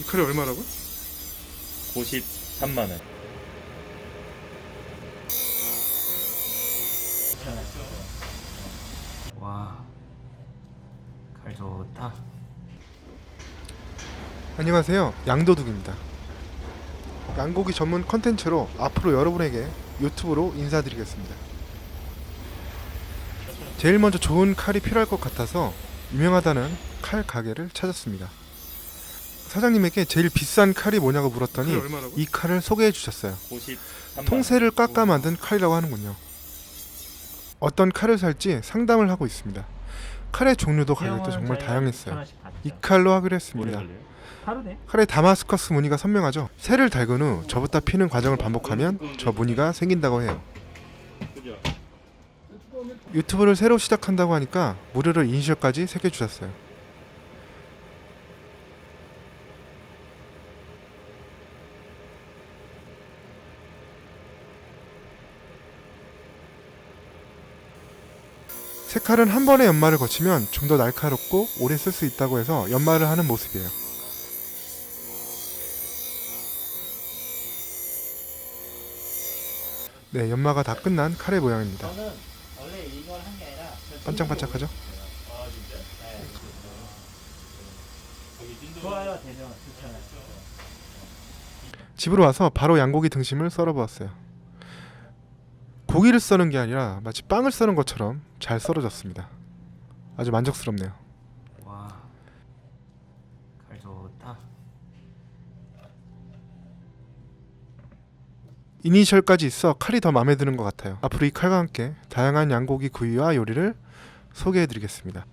이 칼이 얼마라고? 93만 원. 와, 칼 좋다. 안녕하세요. 양도둑입니다. 양고기 전문 컨텐츠로 앞으로 여러분에게 유튜브로 인사드리겠습니다. 제일 먼저 좋은 칼이 필요할 것 같아서 유명하다는 칼 가게를 찾았습니다. 사장님에게 제일 비싼 칼이 뭐냐고 물었더니 이 칼을 소개해 주셨어요. 93만 통새를 깎아 만든 칼이라고 하는군요. 어떤 칼을 살지 상담을 하고 있습니다. 칼의 종류도 가격도 정말 다양했어요. 이 칼로 하기로 했습니다. 칼의 다마스커스 무늬가 선명하죠. 새를 달근 후 저부터 피는 과정을 반복하면 저 무늬가 생긴다고 해요. 유튜브를 새로 시작한다고 하니까 무료로 이니셜까지 새겨주셨어요. 새 칼은 한 번의 연마를 거치면 좀 더 날카롭고 오래 쓸 수 있다고 해서 연마를 하는 모습이에요. 네, 연마가 다 끝난 칼의 모양입니다. 반짝반짝하죠? 대전 추천해요. 집으로 와서 바로 양고기 등심을 썰어 보았어요. 고기를 써는 게 아니라 마치 빵을 써는 것처럼 잘 썰어졌습니다. 아주 만족스럽네요. 와, 칼 좋다. 이니셜까지 있어 칼이 더 마음에 드는 것 같아요. 앞으로 이 칼과 함께 다양한 양고기 구이와 요리를 소개해 드리겠습니다.